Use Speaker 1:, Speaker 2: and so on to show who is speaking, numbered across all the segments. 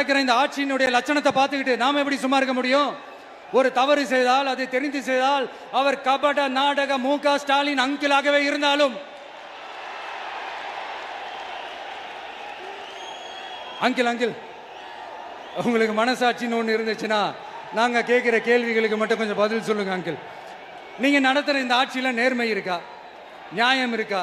Speaker 1: நடக்கிற இந்த ஆட்சியினுடைய லட்சணத்தை பார்த்துக்கிட்டு நாம் எப்படி சும்மா இருக்க முடியும்? ஒரு தவறு செய்தால் அதை தெரிந்து செய்தால் அவர் கபட நாடக மு க ஸ்டாலின் அங்கிளாகவே இருந்தாலும் அங்கிள் அங்கிள் உங்களுக்கு மனசாட்சின்னு ஒன்று இருந்துச்சுன்னா நாங்கள் கேட்குற கேள்விகளுக்கு மட்டும் கொஞ்சம் பதில் சொல்லுங்க அங்கிள். நீங்கள் நடத்துகிற இந்த ஆட்சியில் நேர்மை இருக்கா? நியாயம் இருக்கா?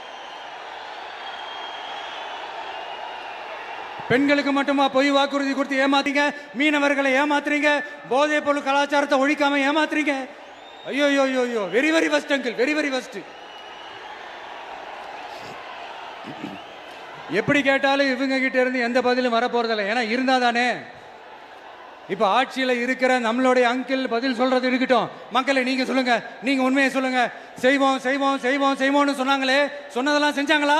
Speaker 1: பெண்களுக்கு மட்டுமா பொய் வாக்குறுதி கொடுத்து ஏமாத்தீங்க மீனவர்களை ஏமாத்துறீங்க? போதைப் பொருள் கலாச்சாரத்தை ஒழிக்காம ஏமாத்துறீங்க? ஐயோ ஐயோ ஐயோ ஐயோ. Very very first uncle very very first எப்படி கேட்டாலும் இவங்க கிட்ட இருந்து எந்த பதிலும் வரப்போறதில்லை. ஏன்னா இருந்தா தானே இப்போ ஆட்சியில் இருக்கிற நம்மளுடைய அங்கிள் பதில் சொல்றது இருக்கட்டும். மக்களை நீங்க சொல்லுங்க. நீங்க உண்மையை சொல்லுங்க. செய்வோம் செய்வோம் செய்வோம் செய்வோம்னு சொன்னாங்களே. சொன்னதெல்லாம் செஞ்சாங்களா?